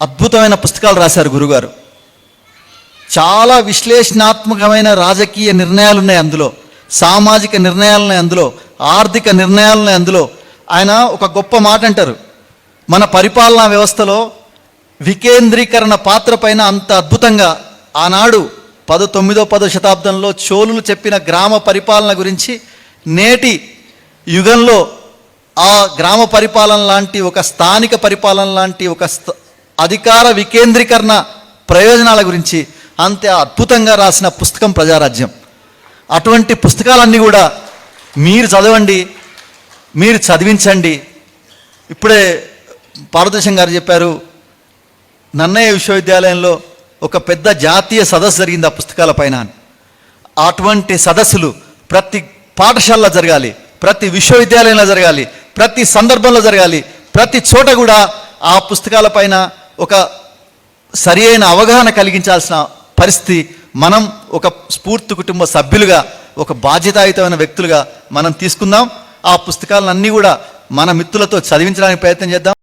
అద్భుతమైన పుస్తకాలు రాశారు గురుగారు. చాలా విశ్లేషణాత్మకమైన రాజకీయ నిర్ణయాలు ఉన్నాయి అందులో. సామాజిక నిర్ణయాలు ఉన్నాయి అందులో. ఆర్థిక నిర్ణయాలు ఉన్నాయి అందులో. ఆయన ఒక గొప్ప మాట అంటారు. మన పరిపాలనా వ్యవస్థలో వికేంద్రీకరణ పాత్ర పైన అంత అద్భుతంగా ఆనాడు పదో తొమ్మిదో పదో శతాబ్దంలో చోళులు చెప్పిన గ్రామ పరిపాలన గురించి నేటి యుగంలో ఆ గ్రామ పరిపాలన లాంటి ఒక స్థానిక పరిపాలన లాంటి ఒక స్థ- అధికార వికేంద్రీకరణ ప్రయోజనాల గురించి అంతే అద్భుతంగా రాసిన పుస్తకం ప్రజారాజ్యం. అటువంటి పుస్తకాలన్నీ కూడా మీరు చదవండి మీరు చదివించండి. ఇప్పుడే భారతదేశం గారు చెప్పారు నన్నయ్య విశ్వవిద్యాలయంలో ఒక పెద్ద జాతీయ సదస్సు జరిగింది ఆ పుస్తకాల పైన అటువంటి సదస్సులు ప్రతి పాఠశాలలో జరగాలి ప్రతి విశ్వవిద్యాలయంలో జరగాలి ప్రతి సందర్భంలో జరగాలి ప్రతి చోట కూడా ఆ పుస్తకాల పైన ఒక సరి అయిన అవగాహన కలిగించాల్సిన పరిస్థితి మనం ఒక స్ఫూర్తి కుటుంబ సభ్యులుగా ఒక బాధ్యతాయుతమైన వ్యక్తులుగా మనం తీసుకుందాం. ఆ పుస్తకాలన్నీ కూడా మన మిత్రులతో చదివించడానికి ప్రయత్నం చేద్దాం.